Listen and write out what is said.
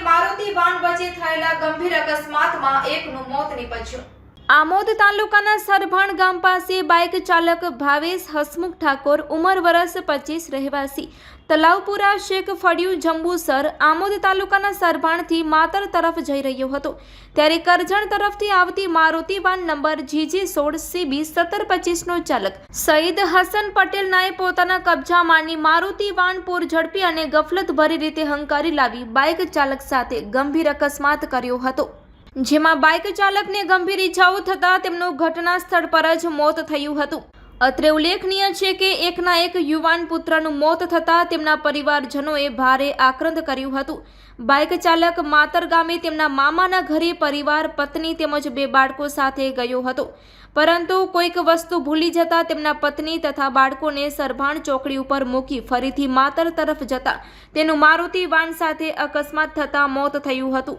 Maruti van વચ્ચે થયેલા ગંભીર અકસ્માતમાં એકનું મોત નીપજ્યું. સરભાણ ગામ પાસે બાઇક ચાલક ભાવેશ હસમુખ ઠાકોર ઉંમર વરસ પચીસ રહેવાસી. તલાવપુરા શેખ ફળિયું જંબુસર આમોદ તાલુકાના સરભાણથી માતર તરફ જઈ રહ્યો હતો. ત્યારે કરજણ તરફથી આવતી મારુતિ વાન નંબર જીજી સોળ સીબી સત્તર પચીસનો ચાલક સઈદ હસન પટેલ નાએ પોતાના કબજામાંની મારુતિ વાન પૂર ઝડપી અને ગફલતભરી રીતે હંકારી લાવી બાઇક ચાલક સાથે ગંભીર અકસ્માત કર્યો હતો. જેમાં બાઇક ચાલકને ગંભીર ઈજાઓ થતાં તેમનું ઘટના સ્થળ પર જ મોત થયું હતું. અત્રે ઉલ્લેખનીય છે કે એકના એક યુવાન પુત્રનું મોત થતાં તેમના પરિવારજનોએ ભારે આક્રંદ કર્યું હતું. બાઇક ચાલક માતર ગામે તેમના મામાના ઘરે પરિવાર, પત્ની તેમજ બે બાળકો સાથે ગયો હતો. પરંતુ કોઈક વસ્તુ ભૂલી જતા તેમના પત્ની તથા બાળકોને સરભાણ ચોકડી ઉપર મૂકી ફરીથી માતર તરફ જતા તેનું મારુતિ વાન સાથે અકસ્માત થતાં મોત થયું હતું.